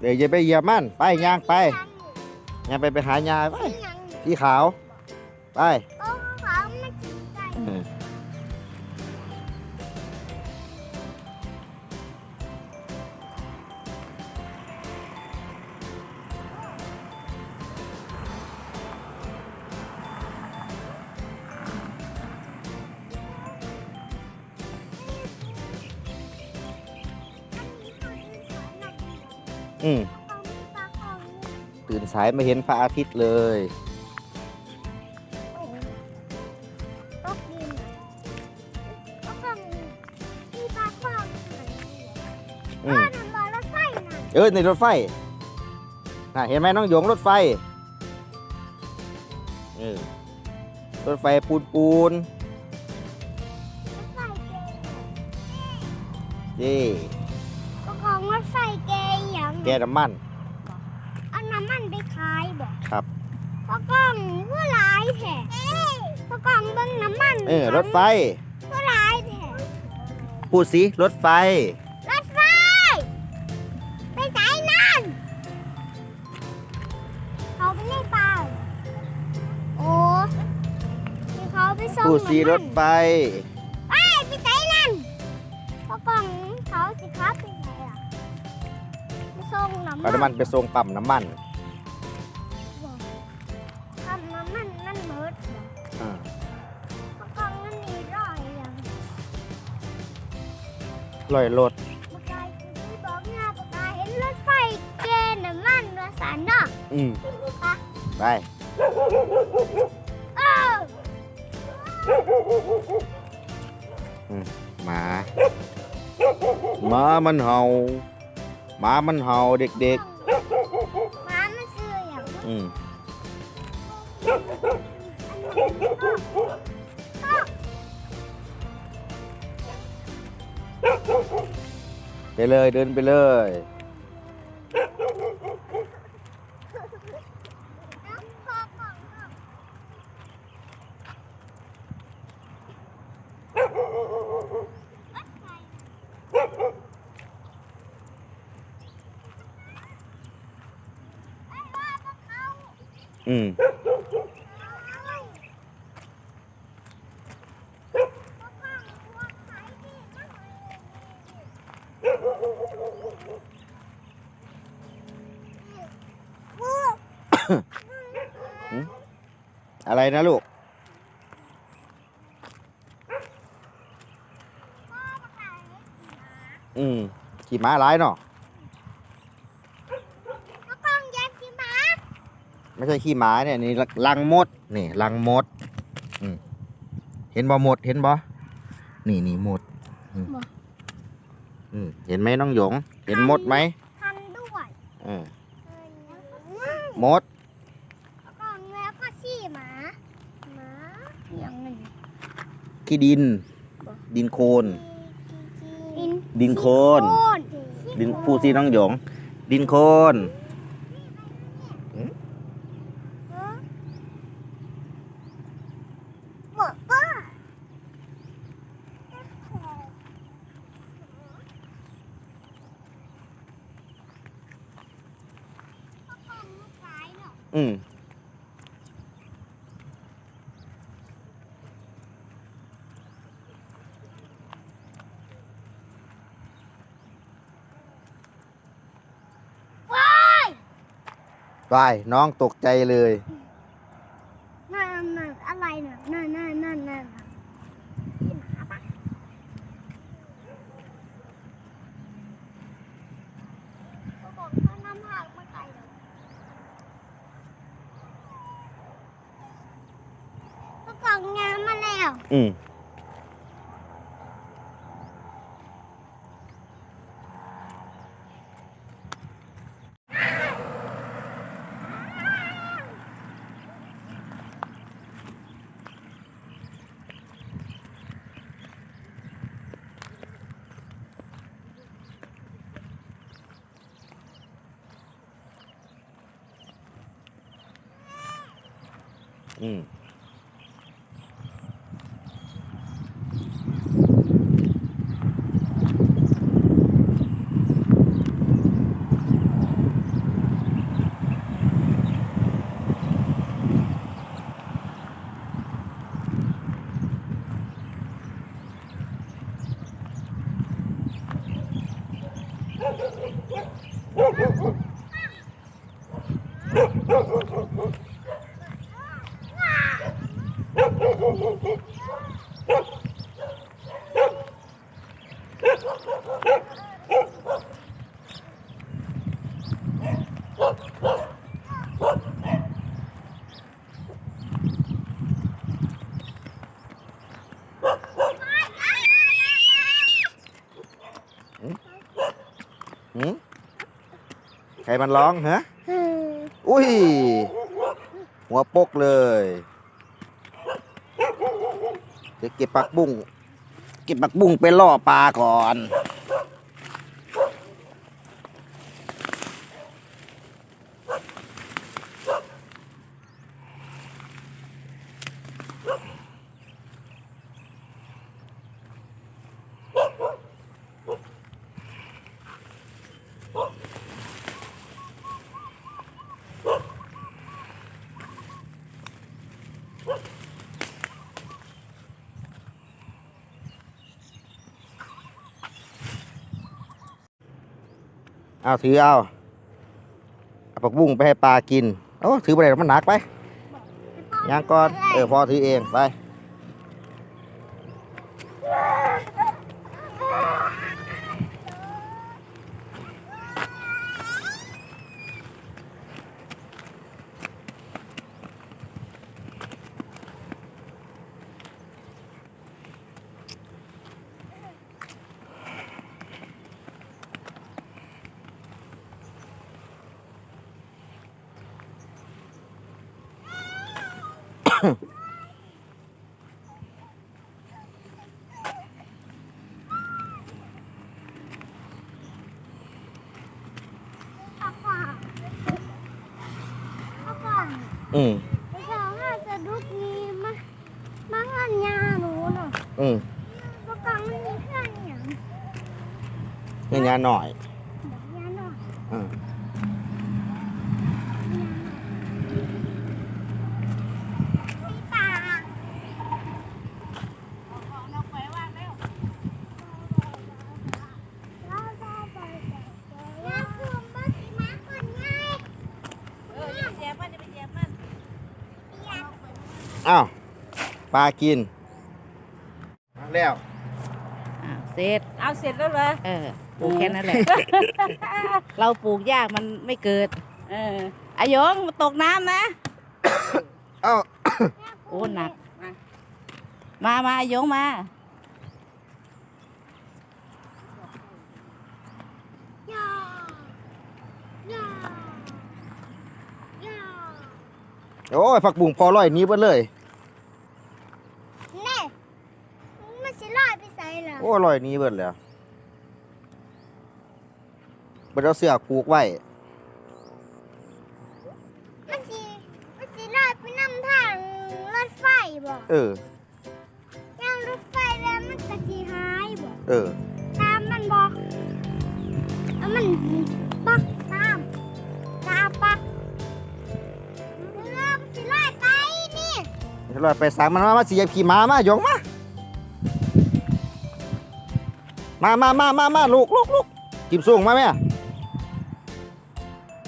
เดี๋ยวอย่าไปเหยียบมันไปย่างไปย่างไปไปหายาไปสีหยังสีขาวไป อืมเขามีปลาของตื่นสายมาเห็นพระอาทิตย์เลยตกดินก็ต้องมีปลาของอืบ้ามนมันรถไฟน่ะเออในรถไฟน่ะเห็นไหมน้องหยงรถไฟเออรถไฟปูนปูนรถไฟเกย์ กน้ำมัน เอาน้ำมันไปขายบ่ครับก็กล้องเพื่อหลายแท้ก็กล้องเบิ่งน้ำมันเออรถไฟเพื่อหลายแท้พูดสิรถไฟ รถไฟ ไปสายนั่นเขาไปในป่าโอ้ที่เขาไปส่งพูดสิรถไฟไปไป ไปส่งน้ำเอาน้ำมันไปส่งปั๊มน้ำมันทำน้ำมันนั่นเมิดบ่อ่าเพราะกล่องนั่นมีร้อยอย่างลอยรถปากกายคือที่บอกงาปากกายเห็นรถไฟเกณฑ์น้ำมันรถสารเนาะอืมปะไปเออหมาหมามันเห่า หมามันเห่าเด็กหมามันซื้ออย่างๆ อืมไปเลยเดินไปเลย อืม อะไรนะลูก อืมขี่ม้าร้ายเนาะไม่ใช่ขี้หมาเนี่ยนี่ลังมดนี่ลังมดเห็นบ่หมดเห็นบ่นี่นี่มด อืมบ่อืมเห็นไหมน้องหยง เห็นมดไหมทันด้วยเออมมดกล่องแล้วก็ขี้หมาหมาอย่างหนึ่งขี้ดิน ดินโคลนดินดินโคลนโคนดินพูดสิน้องหยง ดินโคลน เออบอกว่าขายเนาะ อืมว้ายไปน้องตกใจเลย นั่นนั่นอะไรน่ะนั่นนั่นนั่นนั่นน่ะขี้หมาปะก็บอกเขานำหางมาไกลเลยก็กล่องงานมา แล้ว อืม อืม หืมใครมันร้องฮะอุ้ย หัวปกเลยเดี๋ยวเก็บปักบุ้งเก็บปักบุ้งไปล่อปลาก่อน เอาถือเอาเอาปักบุ้งไปให้ปลากินโอ้ถือไปไหนมันหนักไปยังก่อนเออพอถือเองไป เอาก่อนเอาก่อน อืม ไปเช้าห้าจะดุกนี้มามาหันยาหนูหน่อย อืม ประกองมันมีเครื่องอย่าง เงี้ยหน่อย แบบยาหน่อย อืม มีปลาเราจะไปเดี๋ยวคือมามาก่อนไง เอออย่าไปแยบมันอย่าไปแยบมัน อ้าวปลากินมาแล้วอ้าวเสร็จ เอาเสร็จแล้วเหรอเออปลูกแค่นั้นแหละ เราปลูกยากมันไม่เกิด เอออายงมาตกน้ำนะ เอ้าโอ้หนัก มามาอายงมาย่าย่าย่าโอ้ยผักบุ้งพอร้อยหนี้เบิดเลย เน่มันสิลอยไปใส่เหร อโอ้ร้อยหนี้เบิดแล้วเบิดเอาเสือกผูกไว้ มันสิมันสิลอยไปนำทางรถไฟบ่เออ ย่างรถไฟแล้วมันก็สิหายบ่เออ ตามมันบอกแล้วมันปักตามตามปักเริ่มสิลอยไปนี่ ลอยไปสางมันมามาสิเหยียบขี่ม้ามาหยงมา มามามามามาลูกลูกลูกกิมสูงมาแม่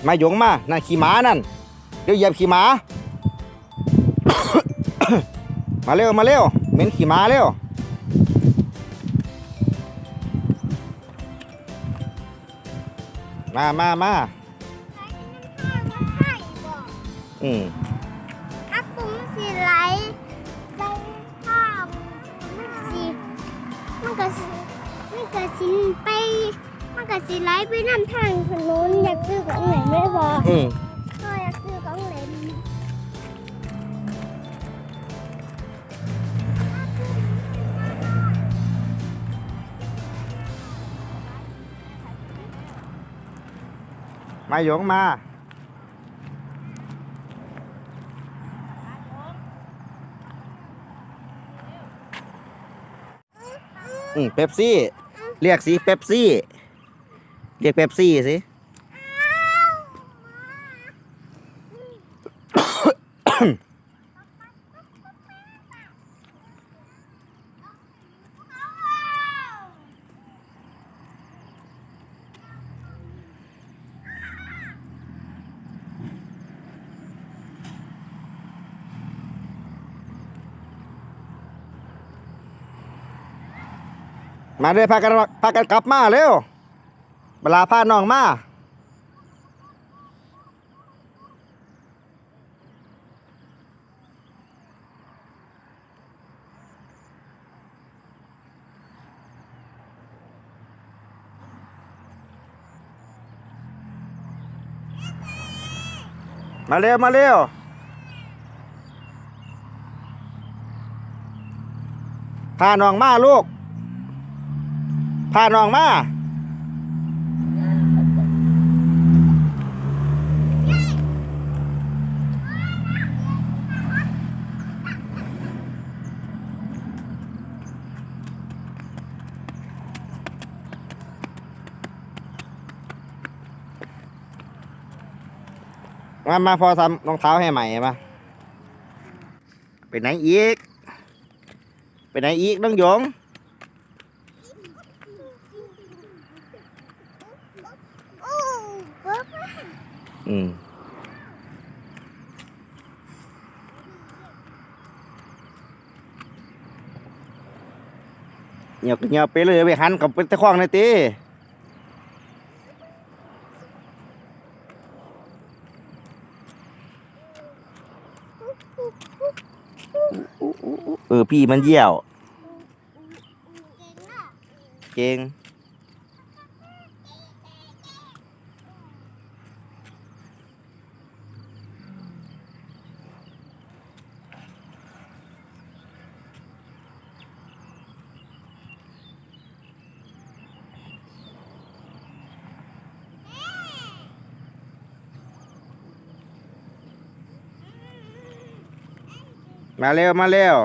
มาหยงมา นั่นขี่ม้านั่น เดี๋ยวเหยียบขี่ม้า มาเร็วมาเร็วเหม็นขี่ม้าเร็วมามามาทางรถไฟบอกอืมอักปุ้มสิไหลไปข้ามมันสิมันก็สิ มันก็สิไปมันก็สิไหลไปนำทางถนนอยากซื้อของไหนไม่บอกอืมก็อยากซื้อของเล่นมาหยงมาอืมเป๊ปซี่ เรียกสิเป๊ปซี่ เรียกเป๊ปซี่สิ มาเด้พากันพากันกลับมาเร็วเวลาพาน้องมามาเร็ว มาเร็ว พาน้องมาลูก พาน้องมามา มาพอทำรองเท้าให้ใหม่มาไปไหนอีก ไปไหนอีกน้องหยง โอ้ป๊าป๊า อืมเงียบก็เงียบไปเลยไปหันกับเป็นตะควางเลยตีเออพี่มันเยี่ยว เก่ง มาเร็วมาเร็ว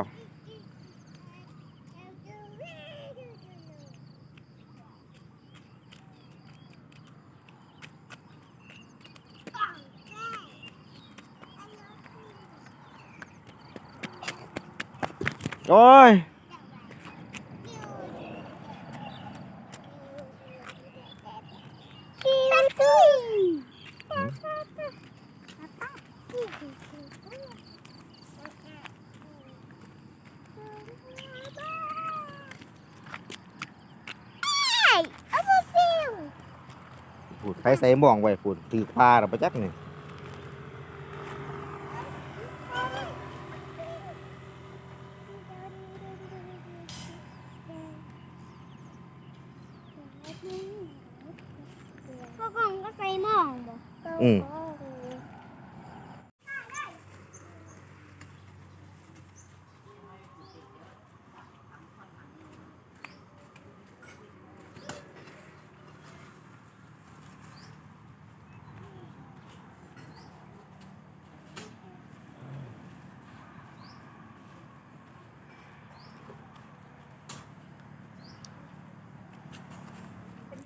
โอ้ย เอาไปฟิวพูดไปใส่หมองไว้พูดถือปลาหรือประจักนี่พ่อกองก็ใส่หม้องบ่อืม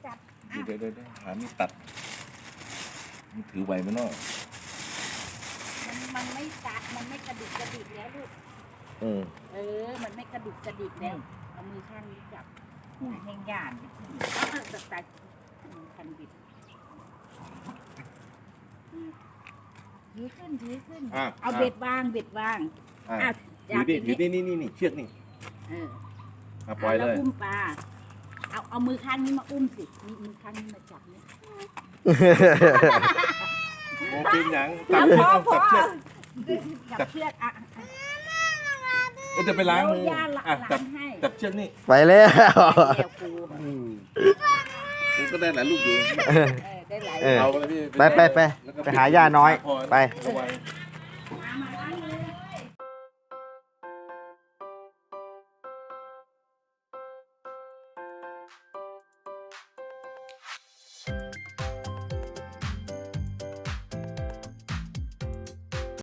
เดี๋ยว เดี๋ยวเดี๋ยวหามีดตัดมันถือไหวไหมเนาะมันมันไม่ตัดมันไม่กระดิกกระดิกแล้วลูกอืมเออ มันไม่กระดิกกระดิกแล้ว เอามือข้างนี้จับแห้งย่านเอาเอาตัดตัดคันบิดอืมถือขึ้นถือขึ้น อะเอาเบ็ดวางเบ็ดวางอะอะถือดิถือดินี่นี่นี่เชือกนี่เอออะปล่อยเลแล้วย อุ้มปลา เอาเอามือข้างนี้มาอุ้มสิมือมือข้างนี้มาจับเนี่ยโมเป็นหยังตัเอาดพอพตัอดเชือกจับเชือกอะก็จะไปล้างมือเดี๋ยวย่าละอะจัล้าบงให้จับเชือกนี่ไปแล้วเดี๋ยวปูมันก็ได้หลายลูกอยู่เออได้หลายเออเอาไปเลยพี่ไปไปไปแล้วก็ไปหาย่าน้อยพอไป